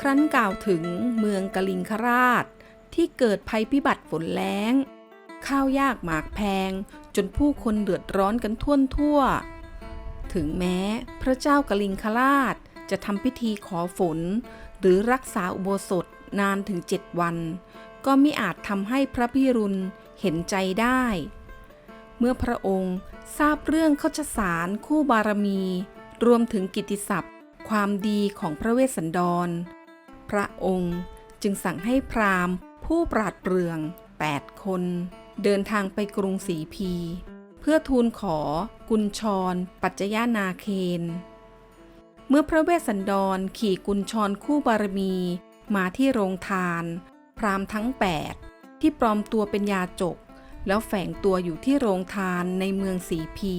ครั้นกล่าวถึงเมืองกลิงคราช ที่เกิดภัยพิบัติฝนแล้ง ข้าวยากหมากแพง จนผู้คนเดือดร้อนกันทั่วทั่ว ถึงแม้พระเจ้ากลิงคราชจะทำพิธีขอฝน หรือรักษาอุโบสถนานถึงเจ็ดวัน ก็ไมิอาจทำให้พระพิรุณเห็นใจได้ เมื่อพระองค์ทราบเรื่องข้าชสารคู่บารมี รวมถึงกิตติศัพท์ ความดีของพระเวสสันดร พระองค์จึงสั่งให้พราหมณ์ ผู้ปราดเปรื่อง 8 คน เดินทางไปกรุงศรีพี เพื่อทูลขอกุญชร ปัจจยานาเคน เมื่อพระเวสสันดรขี่กุญชรคู่บารมี มาที่โรงทาน พราหมณ์ทั้ง 8 ที่ปลอมตัวเป็นยาจก แล้วแฝงตัวอยู่ที่โรงทานในเมืองสีพี